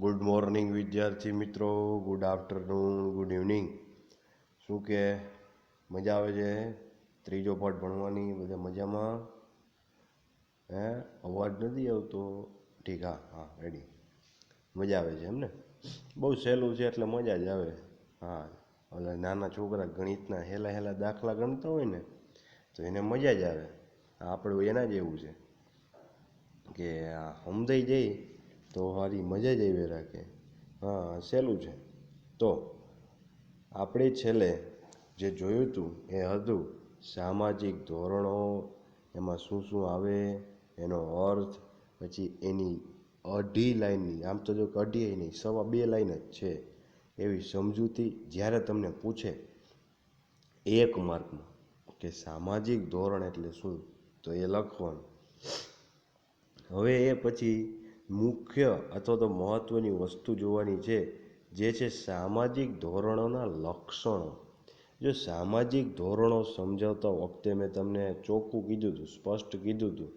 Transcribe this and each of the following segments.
Good morning વિદ્યાર્થી મિત્રો. Good afternoon good evening શું કે? મજા આવે છે? ત્રીજો પાઠ ભણવાની, બધા મજામાં? હે? અવાજ નથી આવતો? ઠીક, હા હા રેડી મજા આવે છે એમને બહુ સહેલું છે એટલે મજા જ આવે. હા, ઓલા નાના છોકરા ગણિતના હેલા હેલા દાખલા ગણતા હોય ને, તો એને મજા જ આવે. આપણું એના જેવું છે. કે સમજાઈ જાય તો હારી મજા જ આવી રાખે. હા, સહેલું છે. તો આપણે છેલ્લે જે જોયું હતું એ હતું સામાજિક ધોરણો, એમાં શું શું આવે, એનો અર્થ, પછી એની અઢી લાઈનની, આમ તો જો અઢી નહીં, સવા બે લાઈન જ છે. એવી સમજૂતી જ્યારે તમને પૂછે એક માર્કમાં કે સામાજિક ધોરણ એટલે શું, તો એ લખવાનું. હવે એ પછી મુખ્ય અથવા તો મહત્ત્વની વસ્તુ જોવાની છે, જે છે સામાજિક ધોરણોના લક્ષણો. જો સામાજિક ધોરણો સમજાવતા વખતે મેં તમને ચોખ્ખું કીધું હતું, સ્પષ્ટ કીધું હતું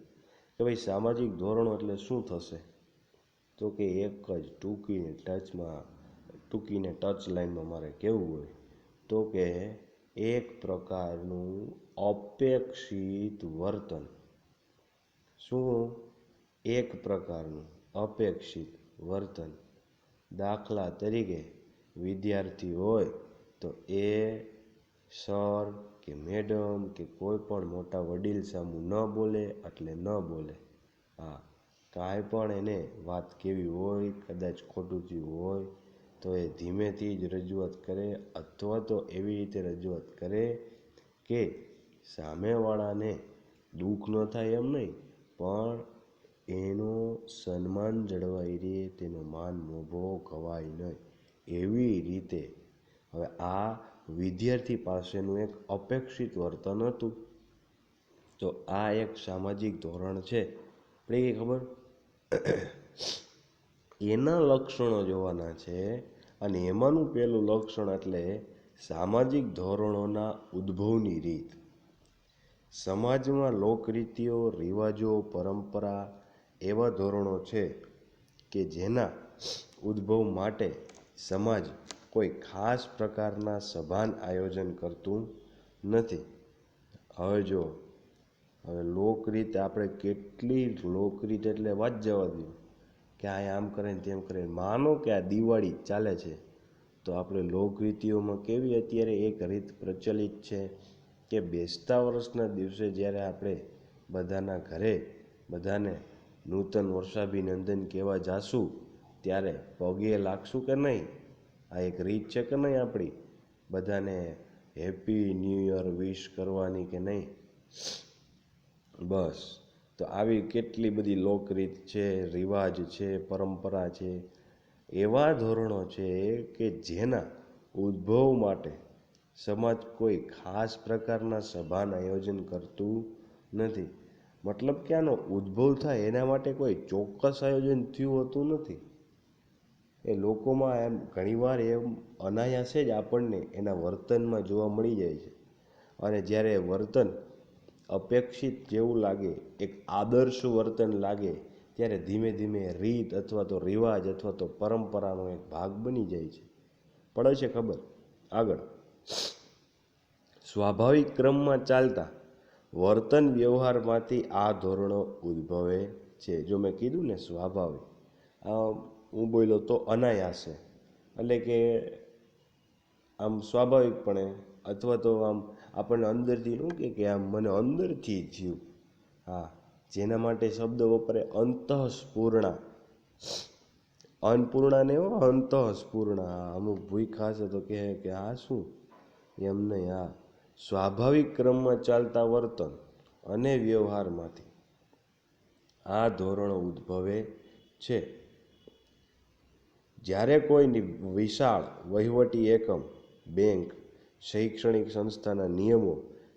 કે ભાઈ સામાજિક ધોરણો એટલે શું થશે? તો કે એક જ ટૂંકીને ટચમાં, ટૂંકીને ટચ લાઈનમાં મારે કેવું હોય? તો કે એક પ્રકારનું અપેક્ષિત વર્તન. શું? એક પ્રકારનું. અપેક્ષિત વર્તન. દાખલા તરીકે વિદ્યાર્થી હોય તો એ, સર કે મેડમ કે કોઈ પણ મોટા વડીલ સામું ન બોલે એટલે ન બોલે. હા, કાંઈ પણ એને વાત કેવી હોય, કદાચ ખોટું થયું હોય, તો એ ધીમેથી જ રજૂઆત કરે અથવા તો એવી રીતે રજૂઆત કરે કે સામેવાળાને દુઃખ ન થાય એમ નહીં, પણ એનું સન્માન જળવાઈ રહે, તેનો માન મોભો ખવાય નહીં. એવી રીતે હવે આ વિદ્યાર્થી પાસેનું એક અપેક્ષિત વર્તન હતું. તો આ એક સામાજિક ધોરણ છે. આપણે એ ખબર? એના લક્ષણો જોવાના છે અને એમાંનું પહેલું લક્ષણ એટલે સામાજિક ધોરણોના ઉદ્ભવની રીત. સમાજમાં લોકરીતિઓ, રિવાજો, પરંપરા એવા ધોરણો છે કે જેના ઉદ્ભવ માટે સમાજ કોઈ ખાસ પ્રકારના સભાન આયોજન કરતું નથી. હવે જો, હવે લોકરીત આપણે કેટલી લોકરીત એટલે વાત જવા દઈએ કે આ આમ કરે ને તેમ કરે. માનો કે આ દિવાળી ચાલે છે, તો આપણે લોકરીતિઓમાં કેવી અત્યારે એક રીત પ્રચલિત છે કે બેસતા વર્ષના દિવસે જ્યારે આપણે બધાના ઘરે બધાને નૂતન વર્ષાભિનંદન કહેવા જાશું ત્યારે પગે લાગશું કે નહીં? આ એક રીત છે કે નહીં આપણી? બધાને હેપી ન્યૂ યર વિશ કરવાની કે નહીં? બસ. તો આવી કેટલી બધી લોકરીત છે, રિવાજ છે, પરંપરા છે, એવા ધોરણો છે કે જેના ઉદ્ભવ માટે સમાજ કોઈ ખાસ પ્રકારના સભાના આયોજન કરતું નથી. મતલબ કે આનો ઉદ્ભવ થાય એના માટે કોઈ ચોક્કસ આયોજન થયું હોતું નથી. એ લોકોમાં એમ ઘણીવાર એમ અનાયાસે જ આપણને એના વર્તનમાં જોવા મળી જાય છે. અને જ્યારે વર્તન અપેક્ષિત જેવું લાગે, એક આદર્શ વર્તન લાગે, ત્યારે ધીમે ધીમે રીત અથવા તો રિવાજ અથવા તો પરંપરાનો એક ભાગ બની જાય છે. પડે છે ખબર? આગળ. સ્વાભાવિક ક્રમમાં ચાલતા વર્તન વ્યવહારમાંથી આ ધોરણો ઉદ્ભવે છે. જો મેં કીધું ને સ્વાભાવિક હું બોલ્યો તો અનાયાસે. એટલે કે આમ સ્વાભાવિકપણે અથવા તો આમ આપણને અંદરથી શું કે કે આમ મને અંદરથી થયું હા, જેના માટે શબ્દ વપરાય અંતઃસ્પૂર્ણા અન્નપૂર્ણા ને એવો અંતઃસ્ફૂર્ણા. અમુક ભૂખ ખાશે તો કહે કે આ શું? એમ નહીં આ સ્વાભાવિક ક્રમમાં ચાલતા વર્તન અને વ્યવહારમાંથી આ ધોરણો ઉદ્ભવે છે. જ્યારે કોઈની વિશાળ વહીવટી એકમ, બેંક, શૈક્ષણિક સંસ્થાના નિયમો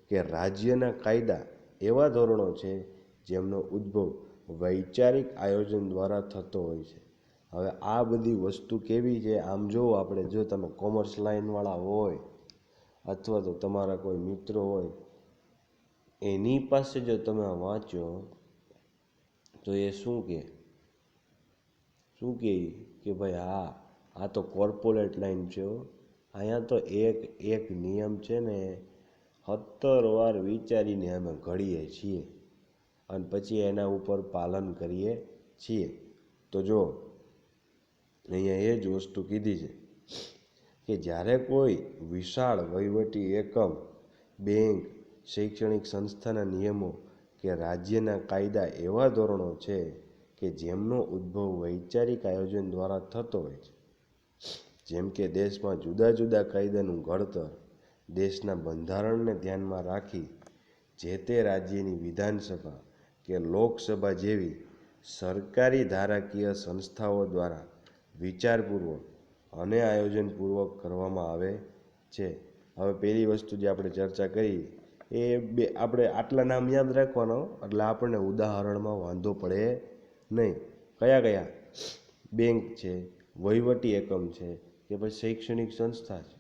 કે રાજ્યના કાયદા એવા ધોરણો છે જેમનો ઉદ્ભવ વૈચારિક આયોજન દ્વારા થતો હોય છે. હવે આ બધી વસ્તુ કેવી છે? આમ જો આપણે, જો તમે કોમર્સ લાઇનવાળા હોય અથવા તો તમારા કોઈ મિત્રો હોય, એની પાસે જો તમે વાંચો, તો એ શું કહે? શું કહે કે ભાઈ, હા, આ તો કોર્પોરેટ લાઈન છે અહીંયા તો એક એક નિયમ છે ને, સત્તર વાર વિચારીને અમે ઘડીએ છીએ અને પછી એના ઉપર પાલન કરીએ છીએ. તો જો, અહીંયા એ જ વસ્તુ કીધી છે. કે જ્યારે કોઈ વિશાળ વહીવટી એકમ, બેંક, શૈક્ષણિક સંસ્થાના નિયમો કે રાજ્યના કાયદા એવા ધોરણો છે કે જેમનો ઉદ્ભવ વૈચારિક આયોજન દ્વારા થતો હોય છે. જેમ કે દેશમાં જુદા જુદા કાયદાનું ઘડતર દેશના બંધારણને ધ્યાનમાં રાખી જે તે રાજ્યની વિધાનસભા કે લોકસભા જેવી સરકારી ધારાકીય સંસ્થાઓ દ્વારા વિચારપૂર્વક અને આયોજનપૂર્વક કરવામાં આવે છે. હવે પહેલી વસ્તુ જે આપણે ચર્ચા કરી, એ બે, આપણે આટલા નામ યાદ રાખવાનો એટલે આપણને ઉદાહરણમાં વાંધો પડે નહીં. કયા કયા? બેંક છે, વહીવટી એકમ છે, કે પછી શૈક્ષણિક સંસ્થા છે.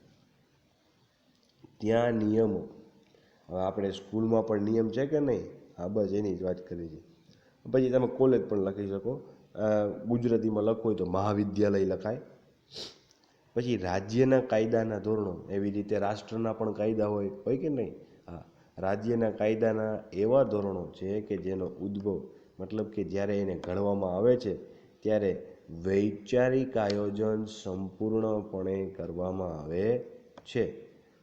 ત્યાં નિયમો. હવે આપણે સ્કૂલમાં પણ નિયમ છે કે નહીં? હા, બસ એની જ વાત કરી છે. પછી તમે કોલેજ પણ લખી શકો. ગુજરાતીમાં લખવું હોય તો મહાવિદ્યાલય લખાય. પછી રાજ્યના કાયદાના ધોરણો, એવી રીતે રાષ્ટ્રના પણ કાયદા હોય હોય કે નહીં? હા, રાજ્યના કાયદાના એવા ધોરણો છે કે જેનો ઉદ્ભવ, મતલબ કે જ્યારે એને ઘડવામાં આવે છે, ત્યારે વૈચારિક આયોજન સંપૂર્ણપણે કરવામાં આવે છે.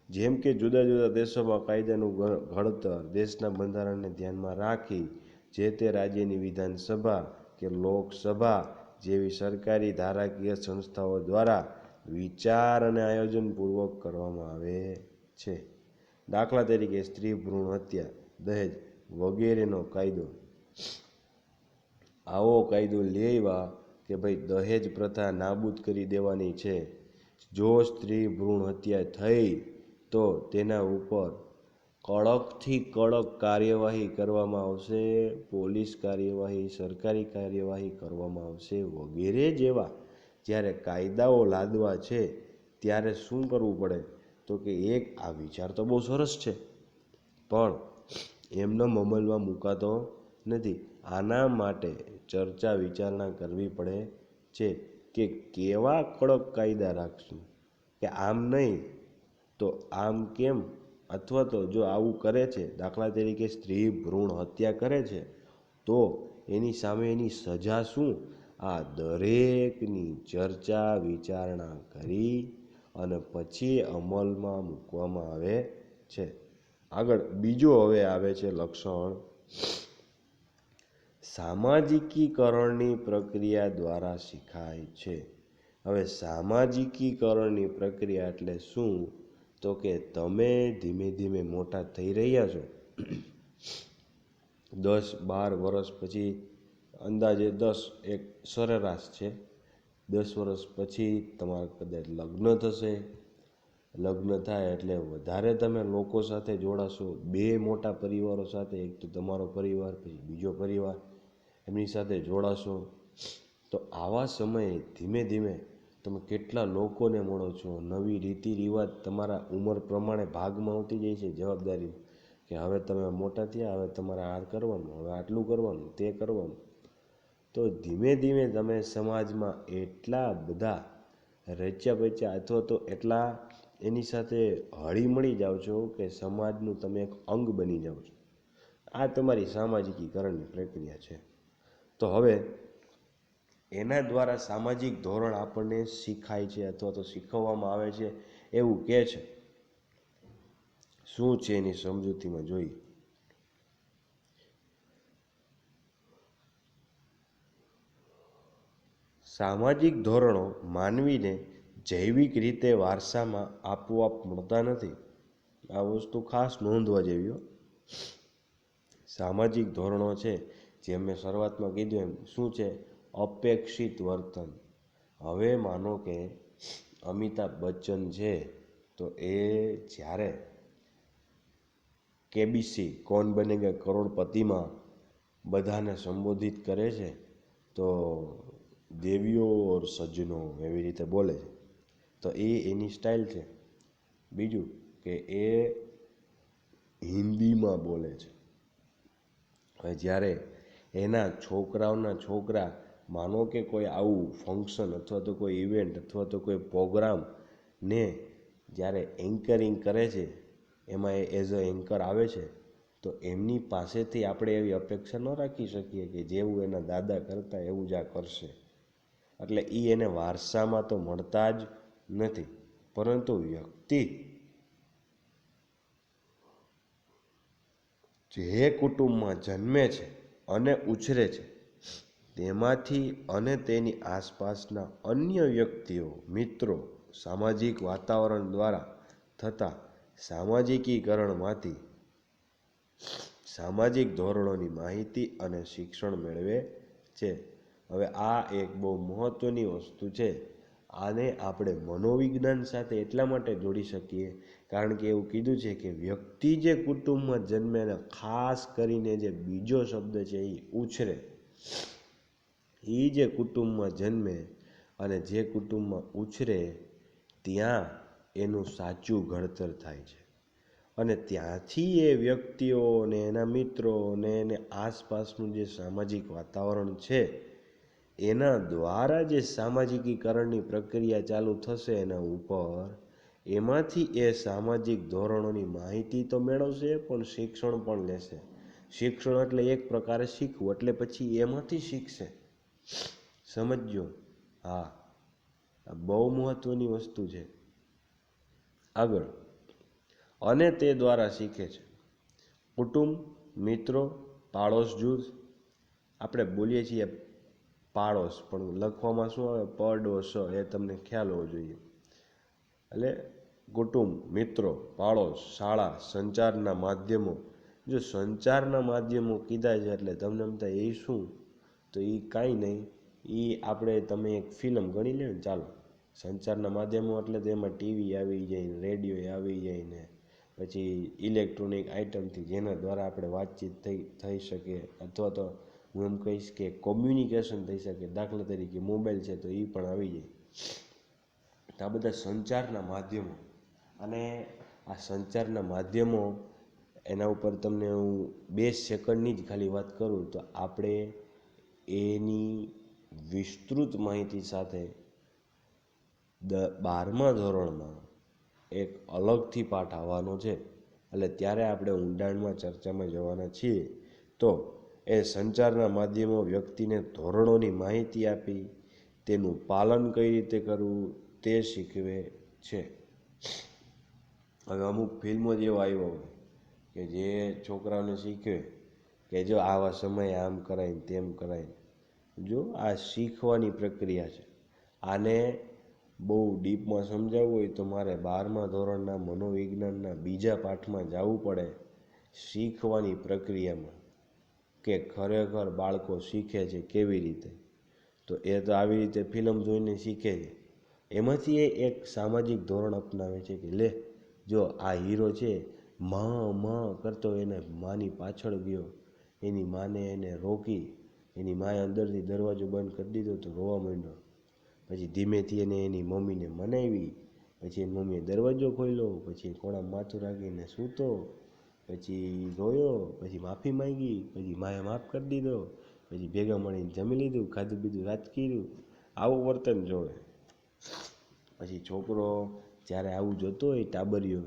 જેમ કે જુદા જુદા દેશોમાં કાયદાનું ઘડતર દેશના બંધારણને ધ્યાનમાં રાખી, જે તે રાજ્યની વિધાનસભા કે લોકસભા જેવી સરકારી ધારાકીય સંસ્થાઓ દ્વારા વિચાર અને આયોજનપૂર્વક કરવામાં આવે છે. દાખલા તરીકે સ્ત્રી ભ્રૂણ હત્યા, દહેજ વગેરેનો કાયદો. આવો કાયદો લેવા કે ભાઈ દહેજ પ્રથા નાબૂદ કરી દેવાની છે. જો સ્ત્રી ભ્રૂણ હત્યા થઈ, તો તેના ઉપર કડકથી કડક કાર્યવાહી કરવામાં આવશે, પોલીસ કાર્યવાહી, સરકારી કાર્યવાહી કરવામાં આવશે વગેરે જેવા જ્યારે કાયદાઓ લાદવા છે, ત્યારે શું કરવું પડે? તો કે એક, આ વિચાર તો બહુ સરસ છે. પણ એમને અમલમાં મૂકાતો નથી. આના માટે ચર્ચા વિચારણા કરવી પડે છે કે કેવા કડક કાયદા રાખશું? કે આમ નહીં, તો આમ કેમ? અથવા તો જો આવું કરે છે, દાખલા તરીકે સ્ત્રી ભ્રૂણ હત્યા કરે છે, તો એની સામે એની સજા શું? આ દરેકની ચર્ચા, વિચારણા કરી અને પછી અમલમાં મૂકવામાં આવે છે. આગળ બીજો હવે આવે છે લક્ષણ. સામાજિકીકરણની પ્રક્રિયા દ્વારા શીખાય છે. હવે સામાજિકીકરણની પ્રક્રિયા એટલે શું? તો કે તમે ધીમે ધીમે મોટા થઈ રહ્યા છો. દસ બાર વર્ષ પછી અંદાજે દસ એક સરેરાશ છે. દસ વર્ષ પછી તમારા કદાચ લગ્ન થશે. લગ્ન થાય એટલે વધારે તમે લોકો સાથે જોડાશો. બે મોટા પરિવારો સાથે, એક તો તમારો પરિવાર, પછી બીજો પરિવાર એમની સાથે જોડાશો. તો આવા સમયે ધીમે ધીમે તમે કેટલા લોકોને મળો છો? નવી રીતિ રિવાજ તમારા ઉંમર પ્રમાણે ભાગમાં આવતી જાય છે. જવાબદારી કે હવે તમે મોટા થયા, હવે તમારે આ કરવાનું, હવે આટલું કરવાનું, તે કરવાનું. તો ધીમે ધીમે તમે સમાજમાં એટલા બધા રચ્યા પચ્યા અથવા તો એટલા એની સાથે હળીમળી જાઓ છો કે સમાજનું તમે એક અંગ બની જાઓ છો. આ તમારી સામાજિકીકરણની પ્રક્રિયા છે. તો હવે એના દ્વારા સામાજિક ધોરણ આપણને શીખાય છે અથવા તો શીખવવામાં આવે છે એવું કહે છે. શું છે એની સમજૂતીમાં જોઈએ? સામાજિક ધોરણો માનવીને જૈવિક રીતે વારસામાં આપોઆપ મળતા નથી. આ વસ્તુ ખાસ નોંધવા જેવી હો. સામાજિક ધોરણો છે, જે મેં શરૂઆતમાં કીધું એમ, શું છે? અપેક્ષિત વર્તન. હવે માનો કે અમિતાભ બચ્ચન છે, તો એ જ્યારે કેબીસી કોણ બનેગા કરોડપતિમાં બધાને સંબોધિત કરે છે, તો દેવીઓ ઓર સજ્જનો એવી રીતે બોલે છે. તો એ એની સ્ટાઇલ છે. બીજું કે એ હિન્દીમાં બોલે છે. હવે જ્યારે એના છોકરાઓના છોકરા માનો કે કોઈ આવું ફંક્શન અથવા તો કોઈ ઇવેન્ટ અથવા તો કોઈ પ્રોગ્રામને જ્યારે એન્કરિંગ કરે છે, એમાં એ એઝ અ એન્કર આવે છે, તો એમની પાસેથી આપણે એવી અપેક્ષા ન રાખી શકીએ કે જેવું એના દાદા કરતા એવું જ આ કરશે. એટલે એ એને વારસામાં તો મળતા જ નથી. પરંતુ વ્યક્તિ જે કુટુંબમાં જન્મે છે અને ઉછરે છે, તેમાંથી અને તેની આસપાસના અન્ય વ્યક્તિઓ, મિત્રો, સામાજિક વાતાવરણ દ્વારા થતા સામાજિકીકરણમાંથી સામાજિક ધોરણોની માહિતી અને શિક્ષણ મેળવે છે. હવે આ એક બહુ મહત્ત્વની વસ્તુ છે. આને આપણે મનોવિજ્ઞાન સાથે એટલા માટે જોડી શકીએ, કારણ કે એવું કીધું છે કે વ્યક્તિ જે કુટુંબમાં જન્મે અને ખાસ કરીને જે બીજો શબ્દ છે એ ઉછરે. એ જે કુટુંબમાં જન્મે અને જે કુટુંબમાં ઉછરે, ત્યાં એનું સાચું ઘડતર થાય છે. અને ત્યાંથી એ વ્યક્તિઓ ને એના મિત્રો ને એને આસપાસનું જે સામાજિક વાતાવરણ છે એના દ્વારા જે સામાજિકીકરણની પ્રક્રિયા ચાલુ થશે એના ઉપર, એમાંથી એ સામાજિક ધોરણોની માહિતી તો મેળવશે, પણ શિક્ષણ પણ લેશે. શિક્ષણ એટલે એક પ્રકારે શીખવું, એટલે પછી એમાંથી શીખશે. સમજો હા. આ બહુ મહત્ત્વની વસ્તુ છે. આગળ. અને તે દ્વારા શીખે છે. કુટુંબ, મિત્રો, પાડોશ જૂથ. આપણે બોલીએ છીએ પાડોશ, પણ લખવામાં શું આવે? પડોશ એ તમને ખ્યાલ હોવો જોઈએ. એટલે કુટુંબ, મિત્રો, પાડોશ, શાળા, સંચારના માધ્યમો. જો સંચારના માધ્યમો કીધા છે એટલે તમને એમ થાય એ શું? તો એ કાંઈ નહીં. એ આપણે, તમે એક ફિલ્મ ગણી લે ને, ચાલો. સંચારના માધ્યમો એટલે તો એમાં ટીવી આવી જાય રેડિયો આવી જાય ને, પછી ઇલેક્ટ્રોનિક આઇટમથી જેના દ્વારા આપણે વાતચીત થઈ થઈ શકે અથવા તો હું એમ કહીશ કે કોમ્યુનિકેશન થઈ શકે. દાખલા તરીકે મોબાઈલ છે તો એ પણ આવી જાય. તો આ બધા સંચારના માધ્યમો. અને આ સંચારના માધ્યમો એના ઉપર તમને હું બે સેકન્ડની જ ખાલી વાત કરું તો આપણે એની વિસ્તૃત માહિતી સાથે દ બારમા ધોરણમાં એક અલગથી પાઠ આવવાનો છે. એટલે ત્યારે આપણે ઊંડાણમાં ચર્ચામાં જવાના છીએ. તો એ સંચારના માધ્યમો વ્યક્તિને ધોરણોની માહિતી આપી, તેનું પાલન કઈ રીતે કરવું તે શીખવે છે. હવે અમુક ફિલ્મો જેવો આવ્યો હોય કે જે છોકરાઓને શીખવે કે જો આવા સમયે આમ કરાય તેમ કરાય જો આ શીખવાની પ્રક્રિયા છે. આને બહુ ડીપમાં સમજાવવું હોય તો મારે બારમા ધોરણના મનોવિજ્ઞાનના બીજા પાઠમાં જવું પડે શીખવાની પ્રક્રિયામાં. કે ખરેખર બાળકો શીખે છે કેવી રીતે? તો એ તો આવી રીતે ફિલ્મ જોઈને શીખે છે. એમાંથી એ એક સામાજિક ધોરણ અપનાવે છે કે લે, જો આ હીરો છે, મ મ કરતો એને માની પાછળ ગયો. એની માને એને રોકી, એની માએ અંદરથી દરવાજો બંધ કરી દીધો તો રોવા માંડ્યો. પછી ધીમેથી એને એની મમ્મીને મનાવી, પછી એની મમ્મીએ દરવાજો ખોલ્યો, પછી કોણા માથું રાખીને સૂતો પછી રોયો પછી માફી માંગી, પછી માએ માફ કરી દીધો, પછી ભેગા મળીને જમી લીધું, ખાધું પીધું, રાત કર્યું, આવું વર્તન જોવે. પછી છોકરો જ્યારે આવું જોતો હોય ટાબરિયો,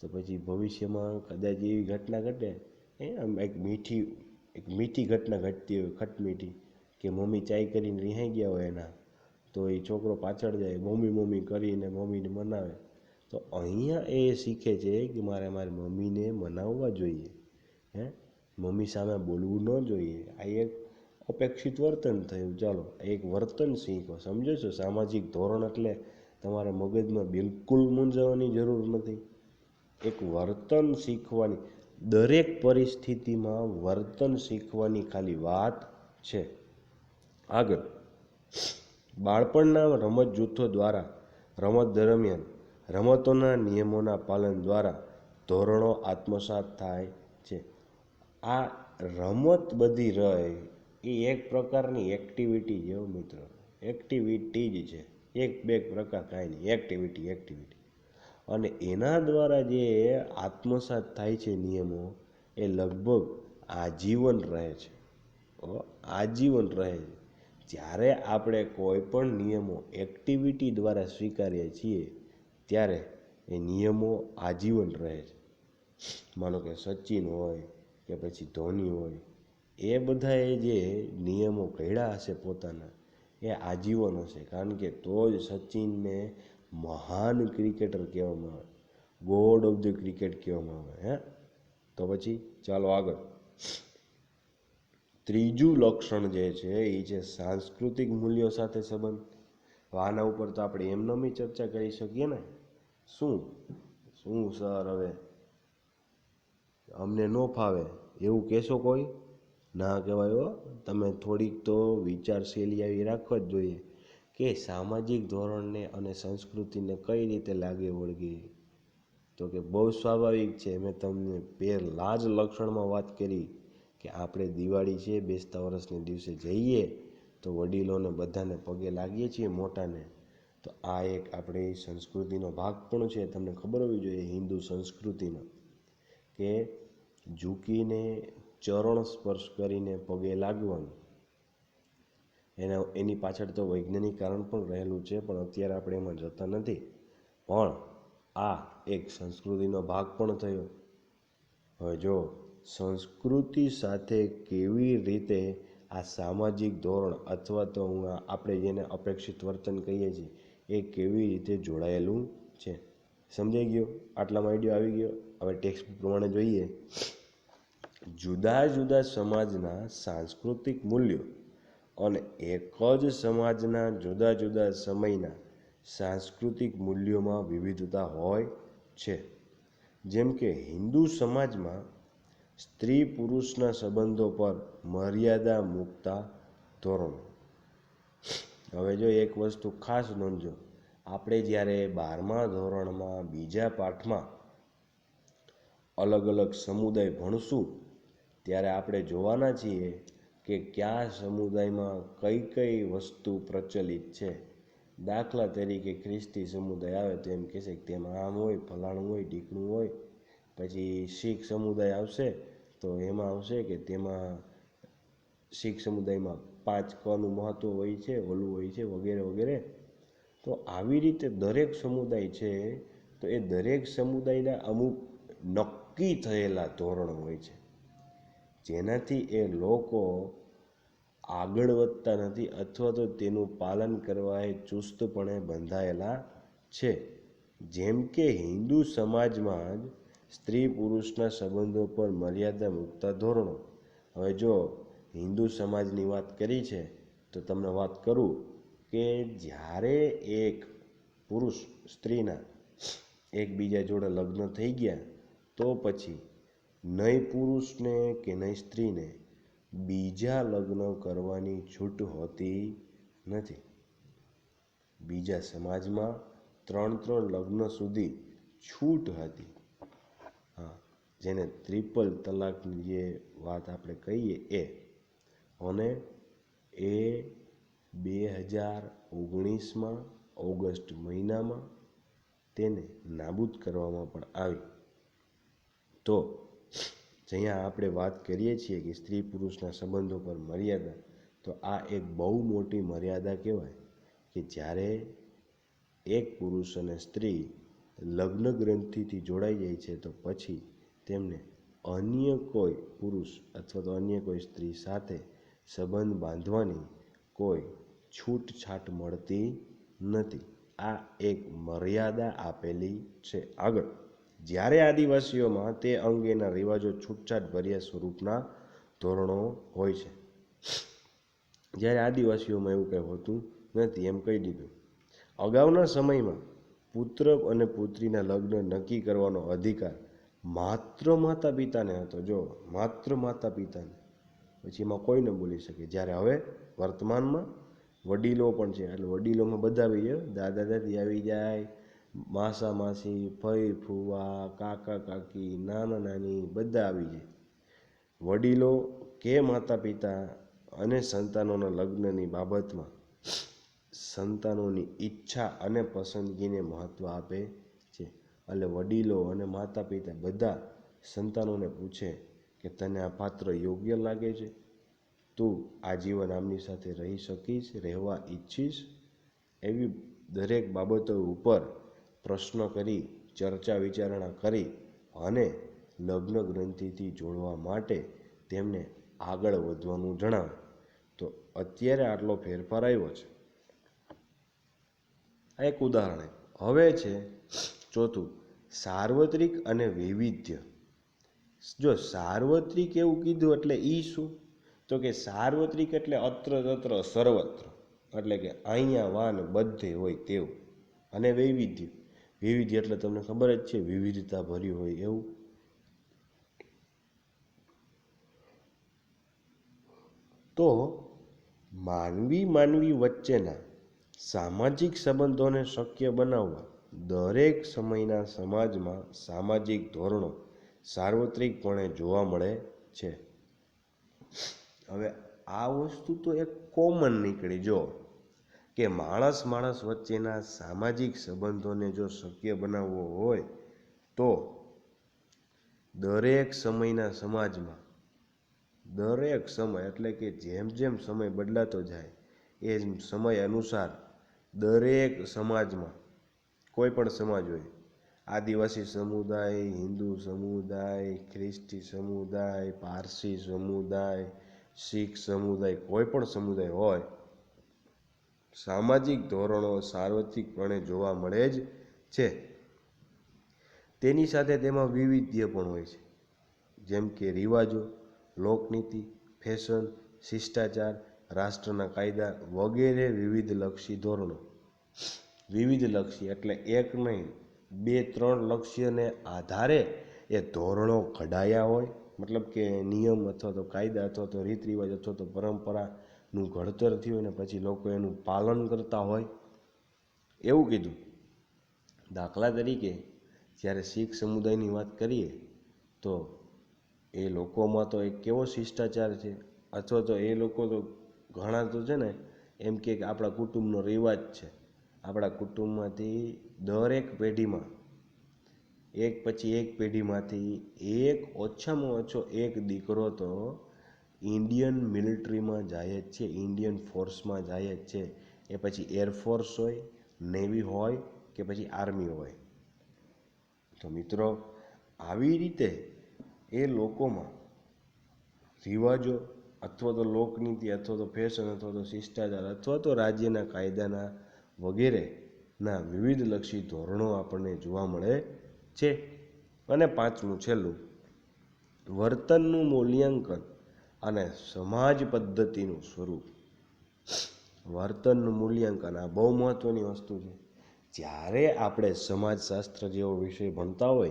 તો પછી ભવિષ્યમાં કદાચ એવી ઘટના ઘટે એ આમ એક મીઠી એક મીઠી ઘટના ઘટતી હોય, ખટમીઠી, કે મમ્મી ચાય કરીને રિહાઈ ગયા હોય એના, તો એ છોકરો પાછળ જાય, મમ્મી મમ્મી કરીને મમ્મીને મનાવે. તો અહીંયા એ શીખે છે કે મારે મારી મમ્મીને મનાવવા જોઈએ. હે? મમ્મી સામે બોલવું ન જોઈએ. આ એક અપેક્ષિત વર્તન થયું. ચાલો, એક વર્તન શીખો. સમજો છો? સામાજિક ધોરણ એટલે તમારા મગજમાં બિલકુલ મૂંઝાવાની જરૂર નથી. એક વર્તન શીખવાની, દરેક પરિસ્થિતિમાં વર્તન શીખવાની ખાલી વાત છે. આગળ. બાળપણના રમત જૂથો દ્વારા, રમત દરમિયાન રમતોના નિયમોના પાલન દ્વારા ધોરણો આત્મસાત થાય છે. આ રમત બધી રહે એ એક પ્રકારની એક્ટિવિટી જેવો મિત્રો. એક્ટિવિટી જ છે. એક બે પ્રકાર કાંઈ નહીં. એક્ટિવિટી એક્ટિવિટી અને એના દ્વારા જે આત્મસાત થાય છે નિયમો એ લગભગ આજીવન રહે છે. આજીવન રહે છે. જ્યારે આપણે કોઈ પણ નિયમો એક્ટિવિટી દ્વારા સ્વીકારીએ છીએ ત્યારે એ નિયમો આજીવન રહે છે. માનો કે સચિન હોય કે પછી ધોની હોય, એ બધાએ જે નિયમો ઘડ્યા હશે પોતાના, એ આજીવન હશે. કારણ કે તો જ સચિનને મહાન ક્રિકેટર કહેવામાં આવે, ગોડ ઓફ ધ ક્રિકેટ કહેવામાં આવે, હે? તો પછી ચાલો આગળ. ત્રીજું લક્ષણ જે છે, એ છે સાંસ્કૃતિક મૂલ્યો સાથે સંબંધ. આના ઉપર તો આપણે એમનેમ ચર્ચા કરી શકીએ ને? શું? શું સર હવે? અમને ન ફાવે. એવું કહેશો કોઈ? ના કહેવાય હો. તમે થોડીક તો વિચારશૈલી આવી રાખવા જ જોઈએ કે સામાજિક ધોરણને અને સંસ્કૃતિને કઈ રીતે લાગે વળગી. તો કે બહુ સ્વાભાવિક છે. મેં તમને પહેલાં જ લક્ષણમાં વાત કરી કે આપણે દિવાળી છે, બેસતા વર્ષને દિવસે જઈએ તો વડીલોને બધાને પગે લાગીએ છીએ, મોટાને. તો આ એક આપણી સંસ્કૃતિનો ભાગ પણ છે. તમને ખબર હોવી જોઈએ હિન્દુ સંસ્કૃતિનો કે ઝૂકીને ચરણ સ્પર્શ કરીને પગે લાગવાનું. એના, એની પાછળ તો વૈજ્ઞાનિક કારણ પણ રહેલું છે, પણ અત્યારે આપણે એમાં જતા નથી. પણ આ એક સંસ્કૃતિનો ભાગ પણ થયો. હવે જો સંસ્કૃતિ સાથે કેવી રીતે આ સામાજિક ધોરણ અથવા તો હું આપણે જેને અપેક્ષિત વર્તન કહીએ છીએ એ કેવી રીતે જોડાયેલું છે? સમજાઈ ગયો? આટલામાં આઈડિયો આવી ગયો. હવે ટેક્સ્ટ પ્રમાણે જોઈએ. જુદા જુદા સમાજના સાંસ્કૃતિક મૂલ્યો અને એક જ સમાજના જુદા જુદા સમયના સાંસ્કૃતિક મૂલ્યોમાં વિવિધતા હોય છે. જેમ કે હિન્દુ સમાજમાં સ્ત્રી પુરુષના સંબંધો પર મર્યાદા મૂકતા ધોરણો. હવે જો એક વસ્તુ ખાસ નોંધજો. આપણે જ્યારે બારમા ધોરણમાં બીજા પાઠમાં અલગ અલગ સમુદાય ભણશું, ત્યારે આપણે જોવાના છીએ કે કયા સમુદાયમાં કઈ કઈ વસ્તુ પ્રચલિત છે. દાખલા તરીકે ખ્રિસ્તી સમુદાય આવે તો એમ કહેશે કે તેમાં આમ હોય, ફલાણું હોય, ઢીકણું હોય, પછી શીખ સમુદાય આવશે તો એમાં આવશે કે તેમાં શીખ સમુદાયમાં પાંચ કનું મહત્ત્વ હોય છે ઓલું હોય છે, વગેરે વગેરે. તો આવી રીતે દરેક સમુદાય છે, તો એ દરેક સમુદાયના અમુક નક્કી થયેલા ધોરણો હોય છે. જેનાથી એ લોકો આગળ વધતા નથી અથવા તો તેનું પાલન કરવા એ ચુસ્તપણે બંધાયેલા છે. જેમ કે હિન્દુ સમાજમાં જ સ્ત્રી પુરુષના સંબંધો પર મર્યાદા મૂકતા ધોરણો. હવે જો હિન્દુ સમાજની વાત કરી છે, તો તમને વાત કરું કે જ્યારે એક પુરુષ સ્ત્રીના એકબીજા જોડે લગ્ન થઈ ગયા, તો પછી નહીં પુરુષને કે નહીં સ્ત્રીને બીજા લગ્ન કરવાની છૂટ હોતી નથી. બીજા સમાજમાં ત્રણ ત્રણ લગ્ન સુધી છૂટ હતી. હા, જેને ત્રિપલ તલાકની જે વાત આપણે કહીએ એ અને એ બે હજાર ઓગણીસમાં ઓગસ્ટ મહિનામાં તેને નાબૂદ કરવામાં પણ આવી. તો જ્યાં આપણે વાત કરીએ છીએ કે સ્ત્રી પુરુષના સંબંધો પર મર્યાદા, તો આ એક બહુ મોટી મર્યાદા કહેવાય કે જ્યારે એક પુરુષ અને સ્ત્રી લગ્ન ગ્રંથિથી જોડાઈ જાય છે, તો પછી તેમને અન્ય કોઈ પુરુષ અથવા તો અન્ય કોઈ સ્ત્રી સાથે સંબંધ બાંધવાની કોઈ છૂટછાટ મળતી નથી. આ એક મર્યાદા આપેલી છે. આગળ, જ્યારે આદિવાસીઓમાં તે અંગેના રિવાજો છૂટછાટ ભર્યા સ્વરૂપના ધોરણો હોય છે. જ્યારે આદિવાસીઓમાં એવું કંઈ હોતું નથી, એમ કહી દીધું. અગાઉના સમયમાં પુત્ર અને પુત્રીના લગ્ન નક્કી કરવાનો અધિકાર માત્ર માતા પિતાને હતો. જો માત્ર માતા પિતાને પછી એમાં કોઈ ન બોલી શકે. જ્યારે હવે વર્તમાનમાં વડીલો પણ છે. એટલે વડીલોમાં બધા આવી જાય દાદા, દાદી આવી જાય. માસા, માસી ફઈ ફૂવા કાકા, કાકી, નાના, નાની બધા આવી જાય. વડીલો કે માતા પિતા અને સંતાનોના લગ્નની બાબતમાં સંતાનોની ઈચ્છા અને પસંદગીને મહત્ત્વ આપે છે. એટલે વડીલો અને માતા પિતા બધા સંતાનોને પૂછે કે તને આ પાત્ર યોગ્ય લાગે છે? તું આજીવન આમની સાથે રહી શકીશ, રહેવા ઈચ્છીશ? એવી દરેક બાબતો ઉપર પ્રશ્ન કરી, ચર્ચા વિચારણા કરી અને લગ્ન ગ્રંથિથી જોડવા માટે તેમને આગળ વધવાનું જણાવે. તો અત્યારે આટલો ફેરફાર આવ્યો છે. આ એક ઉદાહરણ. હવે છે ચોથું, સાર્વત્રિક અને વૈવિધ્ય. જો સાર્વત્રિક એવું કીધું એટલે ઈ શું? તો કે સાર્વત્રિક એટલે અત્ર તત્ર સર્વત્ર. એટલે કે અહીંયા વાન બધે હોય તેવું. અને વૈવિધ્ય. વૈવિધ્ય એટલે તમને ખબર જ છે, વિવિધતા ભર્યું હોય એવું. તો માનવી માનવી વચ્ચેના સામાજિક સંબંધોને શક્ય બનાવવા દરેક સમયના સમાજમાં સામાજિક ધોરણો સાર્વત્રિકપણે જોવા મળે છે. હવે આ વસ્તુ તો એક કોમન નીકળી. જો કે માણસ માણસ વચ્ચેના સામાજિક સંબંધોને જો શક્ય બનાવવો હોય, તો દરેક સમયના સમાજમાં, દરેક સમય એટલે કે જેમ જેમ સમય બદલાતો જાય એ સમય અનુસાર દરેક સમાજમાં, કોઈ પણ સમાજ હોય આદિવાસી સમુદાય, હિન્દુ સમુદાય, ખ્રિસ્તી સમુદાય, પારસી સમુદાય, શીખ સમુદાય, કોઈ પણ સમુદાય હોય, સામાજિક ધોરણો સાર્વત્રિકપણે જોવા મળે જ છે. તેની સાથે તેમાં વિવિધ્ય પણ હોય છે. જેમ કે રિવાજો, લોકનીતિ, ફેશન, શિષ્ટાચાર, રાષ્ટ્રના કાયદા વગેરે વિવિધ લક્ષી ધોરણો. વિવિધ લક્ષી એટલે એક નહીં બે ત્રણ લક્ષ્યને આધારે એ ધોરણો ઘડાયા હોય, મતલબ કે નિયમ અથવા તો કાયદા અથવા તો રીત રિવાજ અથવા તો પરંપરાનું ઘડતર થયું અને પછી લોકો એનું પાલન કરતા હોય. એવું કીધું. દાખલા તરીકે જ્યારે શીખ સમુદાયની વાત કરીએ, તો એ લોકોમાં તો એક કેવો શિષ્ટાચાર છે? અથવા તો એ લોકો તો ઘણા તો છે ને, એમ કે આપણા કુટુંબનો રિવાજ છે. આપણા કુટુંબમાંથી દરેક પેઢીમાં, એક પછી એક પેઢીમાંથી એક ઓછામાં ઓછો એક દીકરો તો ઇન્ડિયન મિલિટરીમાં જાય જ છે, ઇન્ડિયન ફોર્સમાં જાય જ છે. એ પછી એરફોર્સ હોય, નેવી હોય કે પછી આર્મી હોય. તો મિત્રો, આવી રીતે એ લોકોમાં રિવાજો અથવા તો લોકનીતિ અથવા તો ફેશન અથવા તો શિષ્ટાચાર અથવા તો રાજ્યના કાયદાના વગેરેના વિવિધ લક્ષી ધોરણો આપણને જોવા મળે છે. અને પાંચમું છેલ્લું, વર્તનનું મૂલ્યાંકન અને સમાજ પદ્ધતિનું સ્વરૂપ. વર્તનનું મૂલ્યાંકન આ બહુ મહત્ત્વની વસ્તુ છે. જ્યારે આપણે સમાજશાસ્ત્ર જેવો વિષય ભણતા હોય,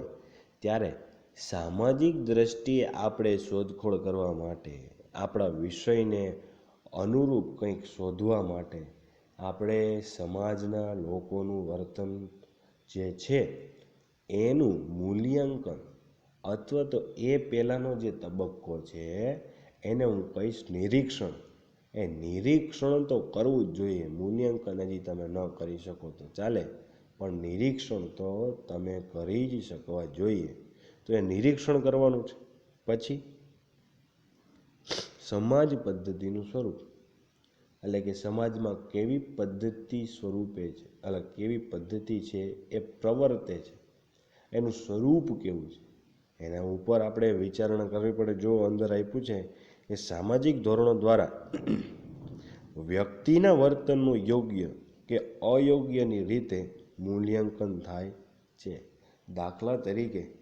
ત્યારે સામાજિક દ્રષ્ટિએ આપણે શોધખોળ કરવા માટે, આપણા વિષયને અનુરૂપ કંઈક શોધવા માટે આપણે સમાજના લોકોનું વર્તન જે છે, એનું મૂલ્યાંકન અથવા તો એ પહેલાંનો જે તબક્કો છે, એને હું કહીશ નિરીક્ષણ. એ નિરીક્ષણ તો કરવું જ જોઈએ. મૂલ્યાંકન હજી તમે ન કરી શકો તો ચાલે, પણ નિરીક્ષણ તો તમે કરી જ શકવા જોઈએ. તો એ નિરીક્ષણ કરવાનું છે. પછી, સમાજ પદ્ધતિનું સ્વરૂપ. એટલે કે સમાજમાં કેવી પદ્ધતિ સ્વરૂપે છે એટલે કેવી પદ્ધતિ છે એ પ્રવર્તે છે. એનું સ્વરૂપ કેવું છે? એના ઉપર આપણે વિચારણા કરવી પડે. જો અંદર આપ્યું છે કે સામાજિક ધોરણો દ્વારા વ્યક્તિના વર્તનનું યોગ્ય કે અયોગ્યની રીતે મૂલ્યાંકન થાય છે. દાખલા તરીકે,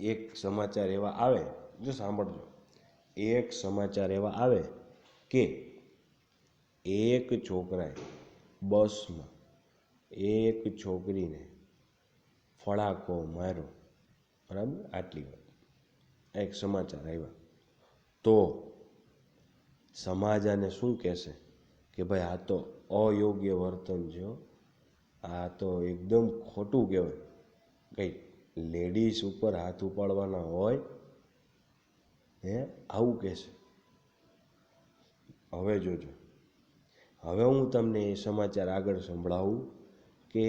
એક સમાચાર એવા આવે, જો સાંભળજો, એક સમાચાર એવા આવે કે એક છોકરાએ બસમાં એક છોકરીને ફડાકો માર્યો. બરાબર? આટલી વાત. એક સમાચાર આવ્યા. તો સમાજ આને શું કહેશે? કે ભાઈ, આ તો અયોગ્ય વર્તન છે આ તો એકદમ ખોટું કહેવાય. કંઈ લેડીઝ ઉપર હાથ ઉપાડવાના હોય, હે? આવું કહેશે. હવે જોજો. હવે હું તમને એ સમાચાર આગળ સંભળાવું કે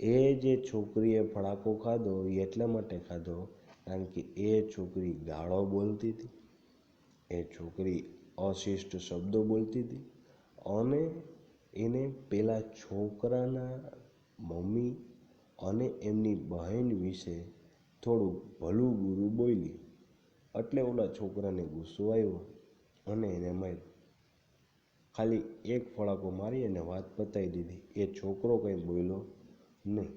એ જે છોકરીએ ફડાકો ખાધો, એ એટલા માટે ખાધો, કારણ કે એ છોકરી ગાળો બોલતી હતી, એ છોકરી અશિષ્ટ શબ્દો બોલતી હતી અને એને પેલા છોકરાના મમ્મી અને એમની બહેન વિશે થોડું ભલું ગુરુ બોલી એટલે ઓલા છોકરાને ગુસ્સો આવ્યો અને એને માર્યો ખાલી એક ફળાકો મારી અને વાત પતાવી દીધી. એ છોકરો કંઈ બોલ્યો નહીં.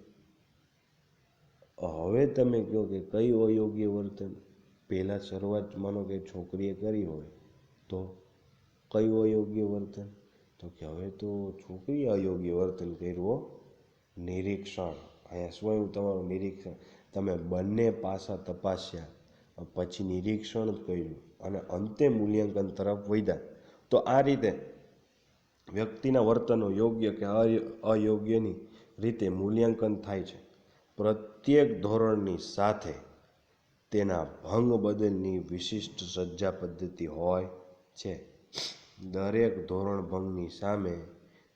હવે તમે કહો કે કયું અયોગ્ય વર્તન? પહેલાં શરૂઆત માનો કે છોકરીએ કરી હોય તો કયું અયોગ્ય વર્તન? તો કે હવે તો છોકરીએ અયોગ્ય વર્તન કર્યું નિરીક્ષણ. અહીંયા સ્વયં તમારું નિરીક્ષણ. તમે બંને પાસા તપાસ્યા. પછી નિરીક્ષણ જ કર્યું. અને અંતે મૂલ્યાંકન તરફ વધ્યા. તો આ રીતે વ્યક્તિના વર્તનો યોગ્ય કે અયોગ્યની રીતે મૂલ્યાંકન થાય છે. પ્રત્યેક ધોરણની સાથે તેના ભંગ બદલની વિશિષ્ટ સજ્જા પદ્ધતિ હોય છે. દરેક ધોરણ ભંગની સામે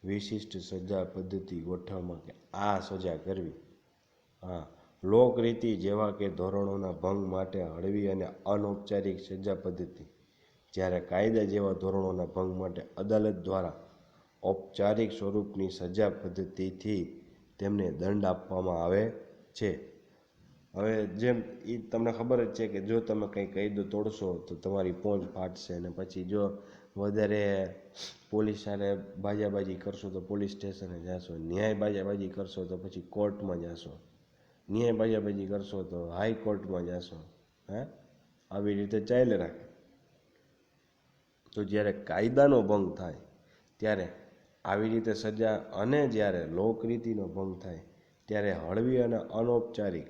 વિશિષ્ટ સજા પદ્ધતિ ગોઠવવામાં કે આ સજા કરવી. હા, લોકરીતિ જેવા કે ધોરણોના ભંગ માટે હળવી અને અનૌપચારિક સજા પદ્ધતિ. જ્યારે કાયદા જેવા ધોરણોના ભંગ માટે અદાલત દ્વારા ઔપચારિક સ્વરૂપની સજા પદ્ધતિથી તેમને દંડ આપવામાં આવે છે. હવે જેમ એ તમને ખબર જ છે કે જો તમે કંઈ કાયદો તોડશો, તો તમારી પહોંચ ફાટશે અને પછી જો વધારે પોલીસ સાથે બાજાબાજી કરશો તો પોલીસ સ્ટેશને જશો, ન્યાય બાજાબાજી કરશો તો પછી કોર્ટમાં જશો, ન્યાય બાજાબાજી કરશો તો હાઈકોર્ટમાં જશો, હે? આવી રીતે ચાલી રાખે. તો જ્યારે કાયદાનો ભંગ થાય, ત્યારે આવી રીતે સજા અને જ્યારે લોકરીતિનો ભંગ થાય, ત્યારે હળવી અને અનૌપચારિક,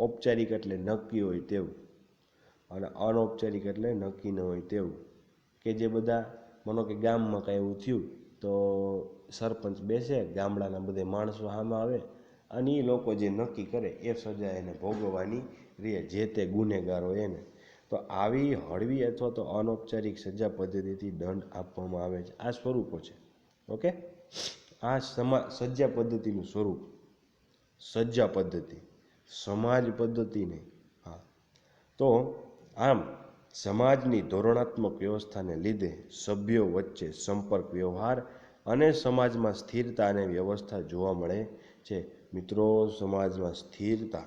ઔપચારિક એટલે નક્કી હોય તેવું. અને અનૌપચારિક એટલે નક્કી ન હોય તેવું. કે જે બધા, માનો કે ગામમાં કાંઈ એવું થયું, તો સરપંચ બેસે, ગામડાના બધે માણસો સામે આવે, અને એ લોકો જે નક્કી કરે, એ સજા એને ભોગવવાની રહે જે તે ગુનેગાર હોય એને. તો આવી હળવી અથવા તો અનૌપચારિક સજા પદ્ધતિથી દંડ આપવામાં આવે છે. આ સ્વરૂપો છે. ઓકે? આ સમા સજા પદ્ધતિનું સ્વરૂપ. સજ્જા પદ્ધતિ. સમાજ પદ્ધતિ નહીં હા. તો આમ, સમાજની ધોરણાત્મક વ્યવસ્થાને લીધે સભ્યો વચ્ચે સંપર્ક વ્યવહાર અને સમાજમાં સ્થિરતા અને વ્યવસ્થા જોવા મળે છે. મિત્રો, સમાજમાં સ્થિરતા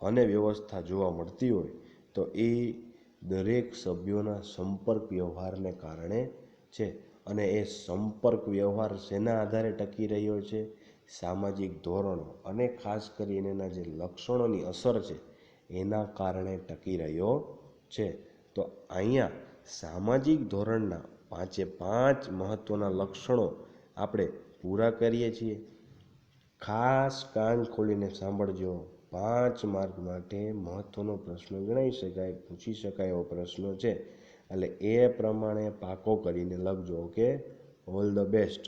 અને વ્યવસ્થા જોવા મળતી હોય તો એ દરેક સભ્યોના સંપર્ક વ્યવહારને કારણે છે. અને એ સંપર્ક વ્યવહાર શેના આધારે ટકી રહ્યો છે? સામાજિક ધોરણો અને ખાસ કરીને એના જે લક્ષણોની અસર છે, એના કારણે ટકી રહ્યો છે. તો અહીંયા સામાજિક ધોરણના પાંચે પાંચ મહત્ત્વના લક્ષણો આપણે પૂરા કરીએ છીએ. ખાસ કાન ખોલીને સાંભળજો. પાંચ માર્ક માટે મહત્ત્વનો પ્રશ્ન ગણાવી શકાય, પૂછી શકાય એવો પ્રશ્ન છે. એટલે એ પ્રમાણે પાકો કરીને લખજો ઓકે ઓલ ધ બેસ્ટ